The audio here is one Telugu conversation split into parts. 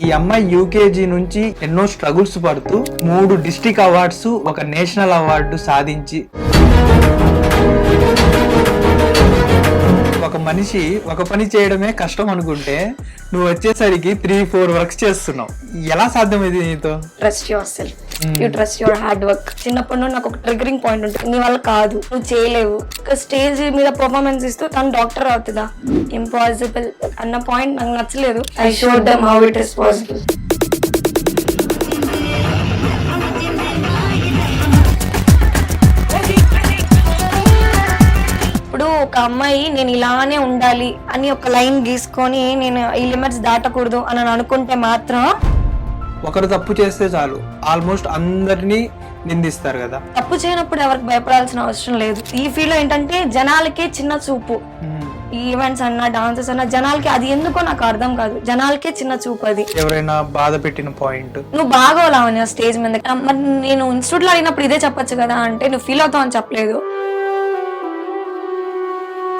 ఈ అమ్మాయి యూకేజీ నుంచి ఎన్నో స్ట్రగుల్స్ పడుతూ మూడు డిస్టిక్ అవార్డ్స్ ఒక నేషనల్ అవార్డు సాధించి ఒక మనిషి ఒక పని చేయడమే కష్టం అనుకుంటే నువ్వు వచ్చేసరికి త్రీ ఫోర్ వర్క్స్ చేస్తున్నావు. ఎలా సాధ్యమైంది నీతో? Trust yourself you trust your hard work చిన్నప్పటి నుండి నాకు ఒక ట్రిగరింగ్ పాయింట్ ఉంటుంది. నీ వల్ల కాదు. నువ్వు చేయలేవు. ఒక స్టేజ్ మీద పర్ఫార్మెన్స్ ఇస్తూ తను డాక్టర్ అవుతుందా? ఇంపాసిబుల్ అన్న పాయింట్ నాకు నచ్చలేదు. I showed them how it is possible ఇప్పుడు ఒక అమ్మాయి నేను ఇలానే ఉండాలి అని ఒక లైన్ గీసుకొని నేను ఈ లిమిట్స్ దాటకూడదు అని అనుకుంటే మాత్రం ఒకరు తప్పు చేస్తే చాలు. ఆల్మోస్ట్ అందరినీ నిందిస్తారు కదా. తప్పు చేయనప్పుడు ఎవరికి భయపడాల్సిన అవసరం లేదు. ఈ ఫీల్డ్ ఏంటంటే జనాలకే చిన్న చూపు. ఈవెంట్స్ అన్నా డాన్సెస్ అన్నా జనాలకి అది ఎందుకో నాకు అర్థం కాదు. జనాలకే చిన్న చూపు అది. ఎవరైనా బాధ పెట్టిన పాయింట్. నువ్వు బాగా లావణ్య స్టేజ్ మీద. మరి నేను ఇన్స్టిట్యూట్లో అడిగినప్పుడు ఇదే చెప్పొచ్చు కదా అంటే నువ్వు ఫీల్ అవుతావు అని చెప్పలేదు.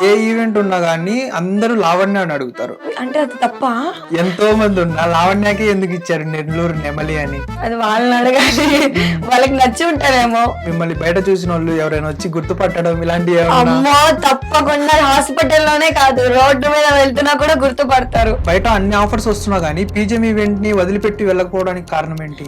ఏ ఈవెంట్ ఉన్నా కానీ అందరూ లావణ్య అని అడుగుతారు. అంటే అది తప్ప? ఎంతో మంది ఉన్నా లావణ్యకి ఎందుకు ఇచ్చారు నెల్లూరు నెమలి అని? అది వాళ్ళని అడగాలి. వాళ్ళకి నచ్చి ఉంటారేమో. మిమ్మల్ని బయట చూసిన వాళ్ళు ఎవరైనా వచ్చి గుర్తుపట్టడం ఏమన్నా? అమ్మో తప్పకుండా హాస్పిటల్లోనే కాదు రోడ్డు మీద వెళ్తున్నా కూడా గుర్తుపడతారు. బయట అన్ని ఆఫర్స్ వస్తున్నా కానీ పీజిఎం ఈవెంట్ని వదిలిపెట్టి వెళ్ళకపోవడానికి కారణం ఏంటి?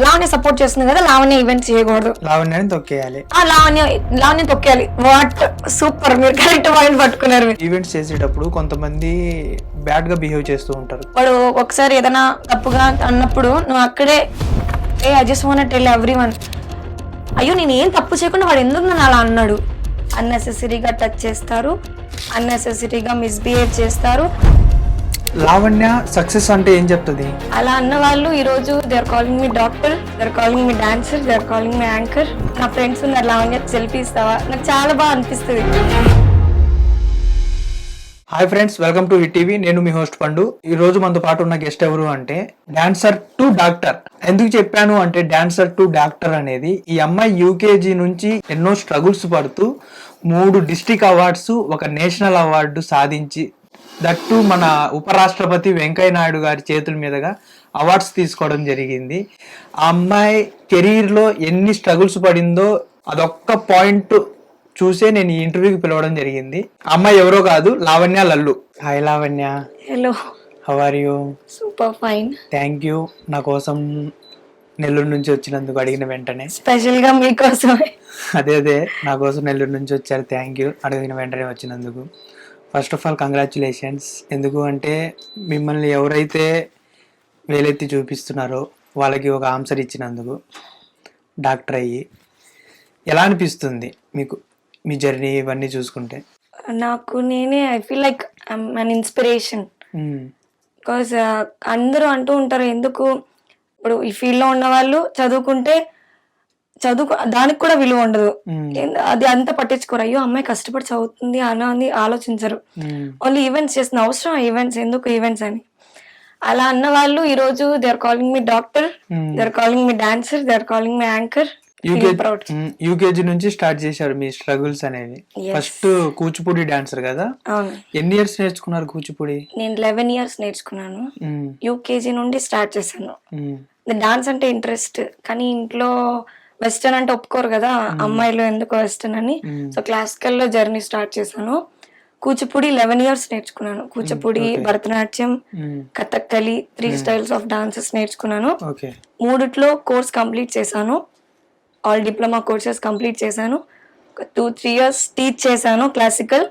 లావణ్య సపోర్ట్ చేస్తుంది కదా లావణ్య ఈవెంట్ చేయకూడదు. లావణ్యాన్ని తొక్కేయాలి. ఆ లావణ్య లావణ్య తొక్కేయాలి. వాట్ సూపర్ మీరు కరెక్ట్ పాయింట్ పట్టుకున్నారు. ఈవెంట్స్ చేసేటప్పుడు కొంతమంది బ్యాడ్గా బిహేవ్ చేస్తూ ఉంటారు. వాడు ఒకసారి ఏదైనా తప్పుగా అన్నప్పుడు నువ్వు అక్కడే ఏ I just want tell everyone అయ్యో నేను ఏం తప్పు చేయకుండా వాడు ఎందుకు నన్ను అలా అన్నాడు? అన్నెసెసరీగా టచ్ చేస్తారు. అన్నెసెసరీగా మిస్బిహేవ్ చేస్తారు. లావణ్య సక్సెస్ అంటే ఏం చెప్తుంది? అలా అన్న వాళ్ళు ఈ రోజు they are calling me doctor they are calling me dancer they are calling me anchor నా ఫ్రెండ్స్ ఉన్నారు లావణ్య సెల్ఫీ ఇస్తావా? నాకు చాలా బాగా అనిపిస్తుంది. Hi friends welcome to Hit TV నేను మీ హోస్ట్ పండు. ఈ రోజు మనతో పాటు ఉన్న గెస్ట్ ఎవరు అంటే డాన్సర్ టు డాక్టర్ ఎందుకు చెప్పాను అంటే డాన్సర్ టు డాక్టర్ అనేది ఈ అమ్మాయి యూకేజీ నుంచి ఎన్నో స్ట్రగుల్స్ పడుతూ మూడు డిస్టిక్ అవార్డ్స్ ఒక నేషనల్ అవార్డు సాధించి దట్టు మన ఉపరాష్ట్రపతి వెంకయ్య నాయుడు గారి చేతుల మీదుగా అవార్డ్స్ తీసుకోవడం జరిగింది. ఆ అమ్మాయి కెరీర్లో ఎన్ని స్ట్రగుల్స్ పడిందో అదొక్క పాయింట్ చూసే నేను ఈ ఇంటర్వ్యూకి పిలవడం జరిగింది. అమ్మాయి ఎవరో కాదు Lavanya Lallu. Hi Lavanya. Hello how are you super fine thank you నా కోసం నెల్లూరు నుంచి వచ్చినందుకు అడిగిన వెంటనే. స్పెషల్గా మీకోసమే. అదే అదే. నా కోసం నెల్లూరు నుంచి వచ్చారు. థ్యాంక్ యూ అడిగిన వెంటనే వచ్చినందుకు. ఫస్ట్ ఆఫ్ ఆల్ కంగ్రాచులేషన్స్ ఎందుకు అంటే మిమ్మల్ని ఎవరైతే వేలెత్తి చూపిస్తున్నారో వాళ్ళకి ఒక ఆన్సర్ ఇచ్చినందుకు డాక్టర్ అయ్యి ఎలా అనిపిస్తుంది మీకు మీ జర్నీ ఇవన్నీ చూసుకుంటే? నాకు నేనే I feel like an inspiration. Because అందరూ అంటూ ఉంటారు ఎందుకు? ఇప్పుడు ఈ ఫీల్డ్లో ఉన్న వాళ్ళు చదువుకుంటే చదువు దానికి కూడా విలువ ఉండదు అది అంత పట్టించుకోరు అయ్యో అమ్మాయి కష్టపడి చదువుతుంది అని అని ఆలోచించరు. ఓన్లీ ఈవెంట్స్ చేస్తున్న అవసరం ఈవెంట్స్ ఎందుకు ఈవెంట్స్ అని అలా అన్న వాళ్ళు ఈ రోజు they are calling me doctor. They are calling me dancer they are calling me anchor. UKG నుంచి స్టార్ట్ చేశారు మీ స్ట్రగుల్స్ అనేవి. ఫస్ట్ కూచిపూడి డాన్సర్ కదా ఎన్ని ఇయర్స్ నేర్చుకున్నారు కూచిపూడి నేను లెవెన్ ఇయర్స్ నేర్చుకున్నాను. యూకేజీ నుండి స్టార్ట్ చేశాను. డాన్స్ అంటే ఇంట్రెస్ట్ కానీ ఇంట్లో వెస్టర్న్ అంటే ఒప్పుకోరు కదా అమ్మాయిలు ఎందుకు వెస్టర్న్ అని. సో క్లాసికల్లో జర్నీ స్టార్ట్ చేశాను. కూచిపూడి లెవెన్ ఇయర్స్ నేర్చుకున్నాను. Kuchipudi Bharatanatyam. Kathakali three styles of dances నేర్చుకున్నాను. మూడిట్లో కోర్స్ కంప్లీట్ చేశాను. ఆల్ డిప్లొమా కోర్సెస్ కంప్లీట్ చేశాను. టూ త్రీ ఇయర్స్ టీచ్ చేశాను క్లాసికల్.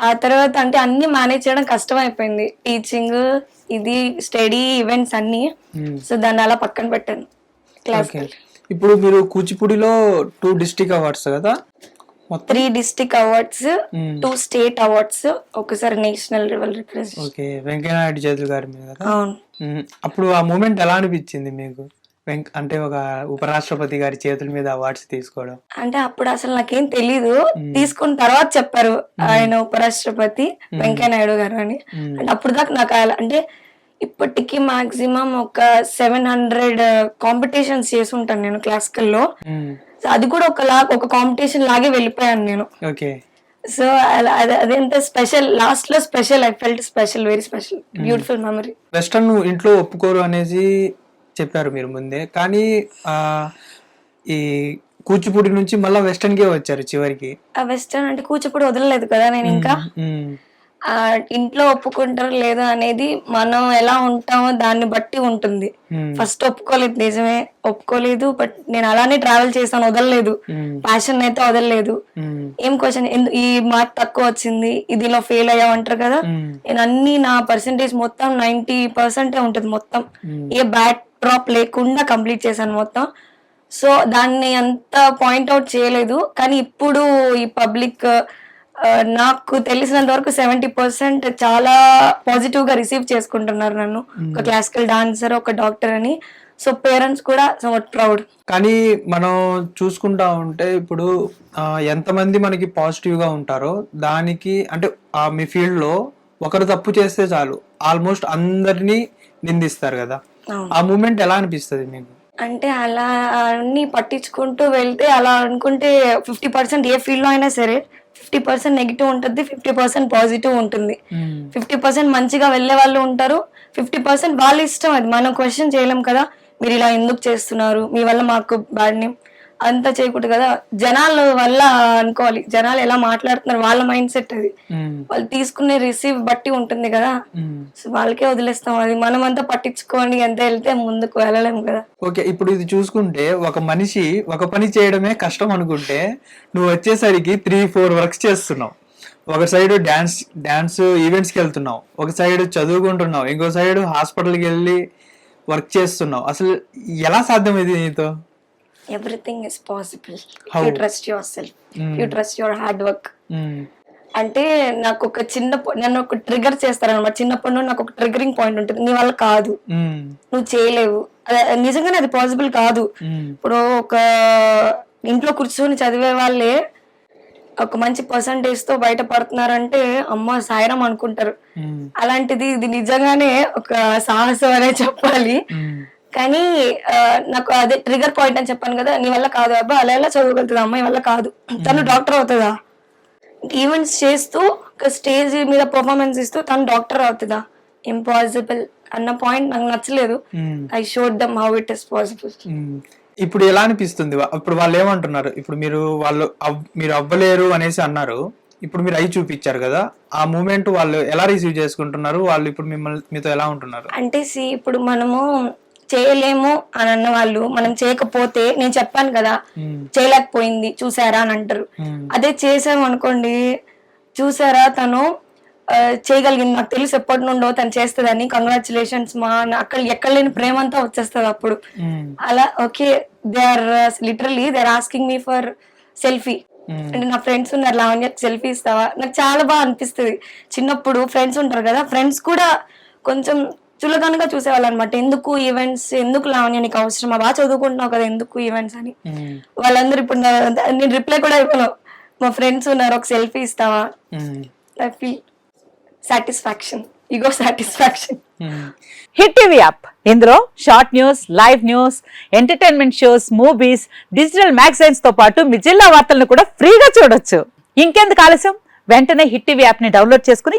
ఆ తర్వాత అంటే అన్ని మేనేజ్ చేయడం కష్టం అయిపోయింది టీచింగ్ ఇది స్టడీ ఈవెంట్స్ అన్ని. సో దాన్ని అలా పక్కన పెట్టాను. క్లాసికల్ ఇప్పుడు మీరు కూచిపూడిలో టూ డిస్టిక్ అవార్డ్స్ కదా? Three district awards. Two state awards ఒకసారి నేషనల్ లెవెల్ ఓకే వెంకయ్యనాయుడు చేతుల గారి మీద అవును. మ్మ్. అప్పుడు ఆ మూమెంట్ ఎలా అనిపించింది మీకు? అంటే ఒక ఉపరాష్ట్రపతి గారి చేతుల మీద అవార్డ్స్ తీసుకోవడం. అంటే అప్పుడు అసలు నాకేం తెలీదు. తీసుకున్న తర్వాత చెప్పారు ఆయన ఉపరాష్ట్రపతి వెంకయ్య నాయుడు గారు అని. అంటే అప్పుడు దాకా నాకు అంటే ఇప్పటికి మాక్సిమం ఒక సెవెన్ హండ్రెడ్ కాంపిటీషన్స్ చేసి ఉంటాను నేను క్లాసికల్లో అది కూడా ఒక లా ఒక కాంపిటీషన్ లాగే వెళ్ళిపోయాను నేను. ఓకే. సో అదంతా స్పెషల్ లాస్ట్లో special I felt special very special beautiful memory. Western ఇంట్లో ఒప్పుకోరు అనేసి చెప్పారు మీరు ముందే. కానీ ఈ కూచిపూడి నుంచి మళ్ళీ వెస్టర్న్కే వచ్చారు చివరికి. ఆ వెస్టర్న్ అంటే కూచిపూడి వదలలేదు కదా నేను ఇంకా? ఇంట్లో ఒప్పుకుంటారు లేదా అనేది మనం ఎలా ఉంటామో దాన్ని బట్టి ఉంటుంది. ఫస్ట్ ఒప్పుకోలేదు నిజమే. ఒప్పుకోలేదు బట్ నేను అలానే ట్రావెల్ చేస్తాను వదలలేదు. ప్యాషన్ అయితే వదలలేదు. మ్మ్. ఏం క్వశ్చన్ ఈ మార్క్ తక్కువ వచ్చింది ఇదిలో ఫెయిల్ అయ్యావు అంటారు కదా. నేను అన్ని నా పర్సంటేజ్ మొత్తం నైన్టీ పర్సెంటే ఉంటుంది మొత్తం. ఏ బ్యాడ్ డ్రాప్ లేకుండా కంప్లీట్ చేశాను మొత్తం. సో దాన్ని అంత పాయింట్అవుట్ చేయలేదు. కానీ ఇప్పుడు ఈ పబ్లిక్ నాకు తెలిసినంత వరకు సెవెంటీ పర్సెంట్ చాలా పాజిటివ్గా రిసీవ్ చేసుకుంటున్నారు నన్ను. ఒక క్లాసికల్ డాన్సర్ ఒక డాక్టర్ అని. సో పేరెంట్స్ కూడా సమ్వట్ ప్రౌడ్ కానీ మనం చూసుకుంటా ఉంటే ఇప్పుడు ఎంతమంది మనకి పాజిటివ్గా ఉంటారో దానికి అంటే ఆ మీ ఫీల్డ్లో ఒకరు తప్పు చేస్తే చాలు. ఆల్మోస్ట్ అందరినీ నిందిస్తారు కదా. ఆ మూమెంట్ ఎలా అనిపిస్తుంది మీకు? అంటే అలా అన్ని పట్టించుకుంటూ వెళ్తే అలా అనుకుంటే ఫిఫ్టీ పర్సెంట్ ఏ ఫీల్డ్లో అయినా సరే ఫిఫ్టీ పర్సెంట్ నెగిటివ్ ఉంటుంది ఫిఫ్టీ పర్సెంట్ పాజిటివ్ ఉంటుంది. ఫిఫ్టీ పర్సెంట్ మంచిగా వెళ్ళే వాళ్ళు ఉంటారు ఫిఫ్టీ పర్సెంట్ వాళ్ళ ఇష్టం అది. మనం క్వశ్చన్ చేయలేం కదా మీరు ఇలా ఎందుకు చేస్తున్నారు? మీ వల్ల మాకు బ్యాడ్ నేమ్ అంతా చేయకూడదు కదా. జనాల వల్ల అనుకోవాలి. జనాలు ఎలా మాట్లాడుతున్నారు వాళ్ళ మైండ్ సెట్ అది. వాళ్ళు తీసుకునే రిసీవ్ బట్టి ఉంటుంది కదా. సో వాళ్ళకే వదిలేస్తాం. అది మనం అంతా పట్టించుకొని ఎంత వెళ్తే ముందుకు వెళ్ళలేము కదా. ఓకే ఇప్పుడు ఇది చూసుకుంటే ఒక మనిషి ఒక పని చేయడమే కష్టం అనుకుంటే నువ్వు వచ్చేసరికి త్రీ ఫోర్ వర్క్స్ చేస్తున్నావు. ఒక సైడ్ డాన్స్ డాన్స్ ఈవెంట్స్కి వెళ్తున్నావు. ఒక సైడ్ చదువుకుంటున్నావు. ఇంకో సైడ్ హాస్పిటల్కి వెళ్ళి వర్క్ చేస్తున్నావు. అసలు ఎలా సాధ్యమైంది నీతో? Everything is possible? You trust yourself you trust your hard work. అంటే నాకు ఒక చిన్న నన్ను ఒక ట్రిగర్ చేస్తారనమాట చిన్నప్పటి నుండి నాకు ఒక ట్రిగరింగ్ పాయింట్ ఉంటుంది నీ వల్ల కాదు మ్మ్. నువ్వు చేయలేవు నిజంగానే అది పాసిబుల్ కాదు మ్మ్. ఇప్పుడు ఒక ఇంట్లో కూర్చొని చదివే వాళ్ళే ఒక మంచి పర్సంటేజ్తో బయట పడుతున్నారంటే అమ్మ సాయిరం అనుకుంటారు మ్మ్. అలాంటిది ఇది నిజంగానే ఒక సాహసం అనే చెప్పాలి. కానీ నాకు అదే ట్రిగర్ పాయింట్ అని చెప్పాను కదా నీ వల్ల కాదు అబ్బా అలా ఎలా చదవగలుగుతుంది అమ్మాయి వల్ల కాదు. తను డాక్టర్ అవుతుందా? ఈవెంట్స్ చేస్తూ ఒక స్టేజ్ మీద పర్ఫార్మెన్స్ ఇస్తూ తను డాక్టర్ అవుతుందా? ఇంపాసిబుల్ అన్న పాయింట్ నాకు నచ్చలేదు. I showed them how it is possible. ఇప్పుడు ఎలా అనిపిస్తుంది? ఇప్పుడు వాళ్ళు ఏమంటున్నారు? ఇప్పుడు మీరు వాళ్ళు మీరు అవ్వలేరు అనేసి అన్నారు. ఇప్పుడు మీరు అయి చూపించారు కదా ఆ మూమెంట్ వాళ్ళు ఎలా రిసీవ్ చేసుకుంటున్నారు? వాళ్ళు ఇప్పుడు మిమ్మల్ని మీతో ఎలా ఉంటున్నారు? అంటే సి ఇప్పుడు మనము చేయలేము అని అన్న వాళ్ళు మనం చేయకపోతే నేను చెప్పాను కదా. చేయలేకపోయింది చూసారా అని అంటారు. అదే చేసాం అనుకోండి చూసారా తను చేయగలిగింది. నాకు తెలుసు ఎప్పటి నుండో తను చేస్తుందని. కంగ్రాచులేషన్స్ మా అక్కడ ఎక్కడ లేని ప్రేమ అంతా వచ్చేస్తుంది అప్పుడు. అలా okay they are literally they are asking me for selfie. అంటే నా ఫ్రెండ్స్ ఉన్నారు లావణ్య సెల్ఫీ ఇస్తావా? నాకు చాలా బాగా అనిపిస్తుంది. చిన్నప్పుడు ఫ్రెండ్స్ ఉంటారు కదా ఫ్రెండ్స్ కూడా కొంచెం చులకనగా చూసేవాళ్ళు అనమాట ఎందుకు ఈవెంట్స్ ఎందుకు లావణ్య నీకు అవసరమా? బాగా చదువుకుంటున్నావు కదా ఎందుకు ఈవెంట్స్ అని. వాళ్ళందరూ ఇప్పుడు నా- నేను రిప్లై కూడా ఇవ్వను. మా ఫ్రెండ్స్ ఉన్నారు ఒక సెల్ఫీ ఇస్తావా. I feel satisfaction ego satisfaction. Hit TV app ఇందులో short news live news entertainment shows movies digital మ్యాగజైన్స్తో పాటు మీ జిల్లా వార్తలను కూడా ఫ్రీగా చూడొచ్చు. ఇంకెందుకు ఆలస్యం? వెంటనే హిట్ టీవీ యాప్ని డౌన్లోడ్ చేసుకుని